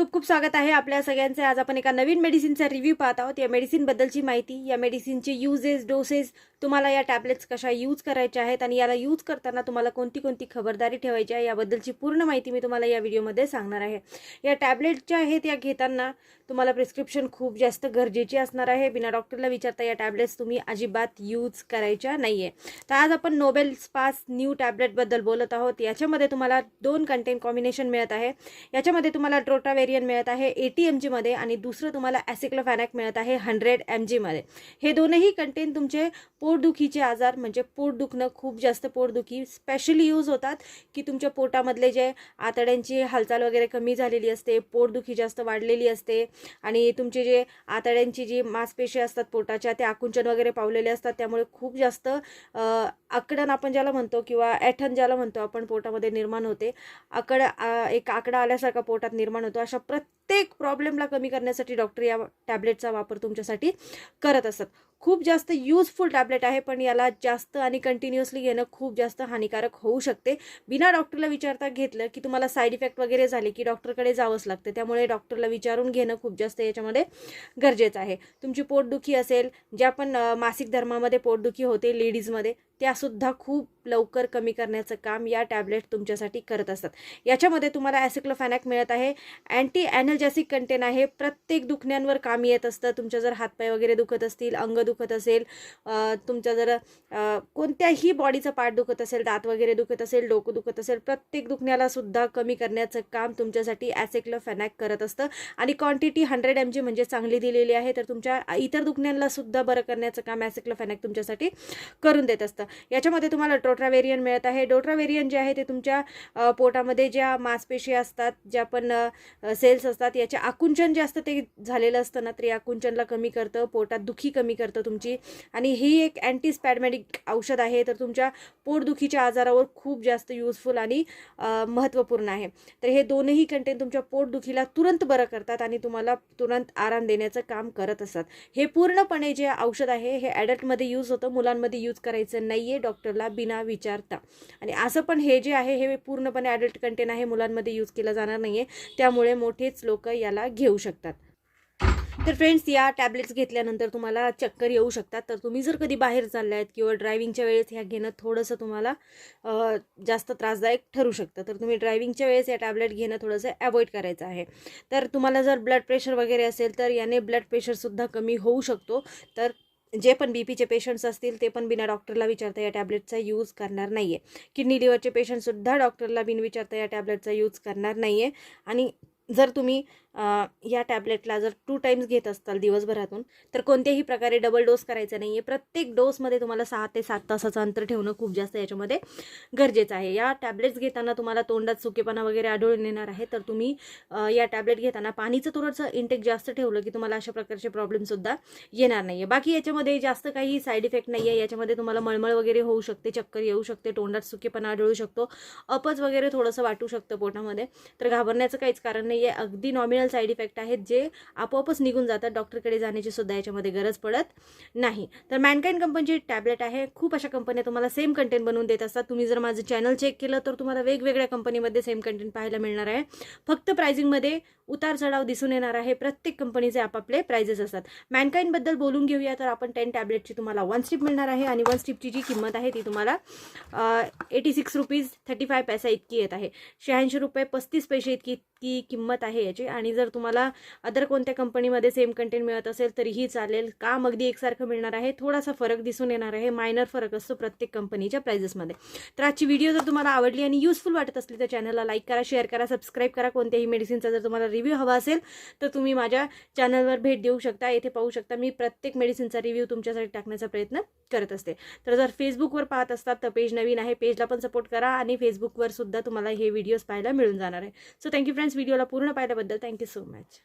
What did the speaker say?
खूप खूप स्वागत आहे आपल्या सगळ्यांचे. आज आपण एका नवीन मेडिसिनचा रिव्ह्यू पाहत आहोत. या मेडिसिनबद्दलची माहिती या मेडिसिनचे युजेस डोसेस तुम्हाला या टॅबलेट्स कशा यूज करायच्या आहेत आणि याला यूज करताना तुम्हाला कोणती कोणती खबरदारी ठेवायची आहे याबद्दलची पूर्ण माहिती मी तुम्हाला या व्हिडिओमध्ये सांगणार आहे. या टॅबलेट ज्या आहेत या घेताना तुम्हाला प्रिस्क्रिप्शन खूप जास्त गरजेची असणार आहे. बिना डॉक्टरला विचारता या टॅबलेट्स तुम्ही अजिबात यूज करायच्या नाही आहे तर आज आपण नोबेल स्पास न्यू टॅबलेटबद्दल बोलत आहोत. याच्यामध्ये तुम्हाला दोन कंटेंट कॉम्बिनेशन मिळत आहे. याच्यामध्ये तुम्हाला ट्रोटा व्हेरियंट मिळत आहे एटी एम जीमध्ये आणि दुसरं तुम्हाला ॲसिक्लोफॅनॅक मिळत आहे हंड्रेड एम जीमध्ये हे दोनही कंटेन तुमचे पोटदुखीचे आजार म्हणजे पोट दुखणं खूप जास्त पोटदुखी स्पेशली यूज होतात की तुमच्या पोटामधले जे आतड्यांची हालचाल वगैरे कमी झालेली असते पोटदुखी जास्त वाढलेली असते आणि तुमचे जे आतड्यांची जी मांसपेशी असतात पोटाच्या ते आकुंचन वगैरे पावलेले असतात त्यामुळे खूप जास्त आकडण आपण ज्याला म्हणतो किंवा ॲठण ज्याला म्हणतो आपण पोटामध्ये निर्माण होते. आकड एक आकडा आल्यासारखा पोटात निर्माण होतो अशा प्रत्येक प्रॉब्लेमला कमी करण्यासाठी डॉक्टर या टॅबलेटचा वापर तुमच्यासाठी करत असतात. खूप जास्त यूजफुल टॅबलेट आहे पण याला जास्त आणि कंटिन्युअसली घेणं खूप जास्त हानिकारक होऊ शकते. बिना डॉक्टरला विचारता घेतलं की तुम्हाला साईड इफेक्ट वगैरे झाले की डॉक्टरकडे जावंच लागतं. त्यामुळे डॉक्टरला विचारून घेणं खूप जास्त याच्यामध्ये गरजेचं आहे. तुमची पोटदुखी असेल ज्या पण मासिक धर्मामध्ये पोटदुखी होते लेडीजमध्ये त्यासुद्धा खूप लवकर कमी करण्याचं काम या टॅबलेट तुमच्यासाठी करत असतात. याच्यामध्ये तुम्हाला ॲसिक्लोफॅनॅक मिळत आहे. अँटी ॲनर्जॅसिक कंटेन आहे. प्रत्येक दुखण्यांवर काम येत असतं. तुमच्या जर हातपाय वगैरे दुखत असतील अंग दुखत असेल तुमच्या जर कोणत्याही बॉडीचा पार्ट दुखत असेल दात वगैरे दुखत असेल डोकं दुखत असेल प्रत्येक दुखण्याला सुद्धा कमी करण्याचं काम तुमच्यासाठी ॲसिक्लोफॅनॅक करत असतं. आणि क्वांटिटी हंड्रेड एम जी म्हणजे चांगली दिलेली आहे. तर तुमच्या इतर दुखण्यांना सुद्धा बरं करण्याचं काम ॲसिक्लोफॅनॅक तुमच्यासाठी करून देत असतं. याच्यामध्ये तुम्हाला डोट्रा वेरियन मिळत आहे. डोट्रा वेरियन जे आहे ते तुमच्या पोटामध्ये ज्या मांसपेशी असतात ज्या पण सेल्स असतात याचे आकुंचन जे असतं ते झालेलं असतं ना तर आकुंचनला कमी करतं पोटात दुखी कमी करतं तुमची. आणि ही एक अँटीस्पॅडमॅटिक औषध आहे तर तुमच्या पोटदुखीच्या आजारावर खूप जास्त युजफुल आणि महत्त्वपूर्ण आहे. तर हे दोनही कंटेंट तुमच्या पोटदुखीला तुरंत बरं करतात आणि तुम्हाला तुरंत आराम देण्याचं काम करत असतात. हे पूर्णपणे जे औषध आहे हे ॲडल्टमध्ये यूज होतं मुलांमध्ये यूज करायचं नाही. आहे डॉक्टरला बिना विचारता. आणि असं पण हे जे आहे हे पूर्णपणे ॲडल्ट कंटेन आहे मुलांमध्ये यूज केलं जाणार नाही आहे त्यामुळे मोठेच लोक याला घेऊ शकतात. तर फ्रेंड्स या टॅबलेट्स घेतल्यानंतर तुम्हाला चक्कर येऊ शकतात. तर तुम्ही जर कधी बाहेर चालले आहेत किंवा ड्रायव्हिंगच्या वेळेस ह्या घेणं थोडंसं तुम्हाला जास्त त्रासदायक ठरू शकतं. तर तुम्ही ड्रायव्हिंगच्या वेळेस या टॅबलेट घेणं थोडंसं अवॉइड करायचं आहे. तर तुम्हाला जर ब्लड प्रेशर वगैरे असेल तर याने ब्लड प्रेशरसुद्धा कमी होऊ शकतो. तर जे पण बी पीचे पेशंट्स असतील ते पण बिना डॉक्टरला विचारता या टॅबलेटचा यूज करणार नाही आहे किडनी लिव्हरचे पेशंटसुद्धा डॉक्टरला बिन विचारता या टॅबलेटचा यूज करणार नाही आहे आणि जर तुम्ही या टॅबलेटला जर टू टाईम्स घेत असताल दिवसभरातून तर कोणत्याही प्रकारे डबल डोस करायचा नाही आहे प्रत्येक डोसमध्ये तुम्हाला सहा ते सात तासाचं अंतर ठेवणं खूप जास्त याच्यामध्ये गरजेचं आहे. या टॅबलेट्स घेताना तुम्हाला तोंडात सुकेपणा वगैरे आढळून येणार आहे तर तुम्ही या टॅबलेट घेताना पाणीचं थोडंसं इंटेक जास्त ठेवलं की तुम्हाला अशा प्रकारचे प्रॉब्लेमसुद्धा येणार नाही आहे बाकी याच्यामध्ये जास्त काही साईड इफेक्ट नाही आहे याच्यामध्ये तुम्हाला मळमळ वगैरे होऊ शकते चक्कर येऊ शकते तोंडात सुकेपणा आढळू शकतो अपच वगैरे थोडंसं वाटू शकतं पोटामध्ये. तर घाबरण्याचं काहीच कारण नाही आहे अगदी नॉमिनल साईड इफेक्ट आहेत जे आपोआपच निघून जातात. डॉक्टरकडे जाण्याची सुद्धा याच्यामध्ये गरज पडत नाही. तर मॅनकाईन कंपनीची टॅबलेट आहे. खूप अशा कंपन्या तुम्हाला सेम कंटेंट बनवून देत असतात. तुम्ही जर माझं चॅनल चेक केलं तर तुम्हाला वेगवेगळ्या कंपनीमध्ये सेम कंटेंट पाहायला मिळणार आहे. फक्त प्राइसिंगमध्ये उतार चढाव दिसून येणार आहे. प्रत्येक कंपनीचे आपापले प्राइजेस असतात. मॅनकाईनबद्दल बोलून घेऊया तर आपण टेन टॅबलेटची तुम्हाला वन स्ट्रीप मिळणार आहे आणि वन स्ट्रीपची जी किंमत आहे ती तुम्हाला eighty six rupees thirty five पैसा इतकी येत आहे. शहाऐंशी रुपये पस्तीस पैसे इतकी इतकी किंमत किंमत आहे याची. आणि जर तुम्हाला अदर कोणत्या कंपनीमध्ये सेम कंटेंट मिळत असेल तरीही चालेल. काम अगदी एकसारखं मिळणार आहे? थोडासा फरक दिसून येणार आहे. मायनर फरक असतो प्रत्येक कंपनीच्या प्राइजेसमध्ये तर आजची व्हिडिओ जर तुम्हाला आवडली आणि युजफुल वाटत असली तर चॅनलला लाईक करा शेअर करा सबस्क्राईब करा. कोणत्याही मेडिसिनचा जर तुम्हाला रिव्ह्यू हवा असेल तर तुम्ही माझ्या चॅनलवर भेट देऊ शकता. येथे पाहू शकता मी प्रत्येक मेडिसिनचा रिव्ह्यू तुमच्यासाठी टाकण्याचा प्रयत्न करत असते. तर जर फेसबुकवर पाहत असतात तर पेज नवीन आहे. पेजला पण सपोर्ट करा आणि फेसबुकवर सुद्धा तुम्हाला हे व्हिडिओज पाहायला मिळून जाणार आहे. सो थँक्यू फ्रेंड्स व्हिडिओला पूर्ण पाहिल्याबद्दल थँक्यू सो मच.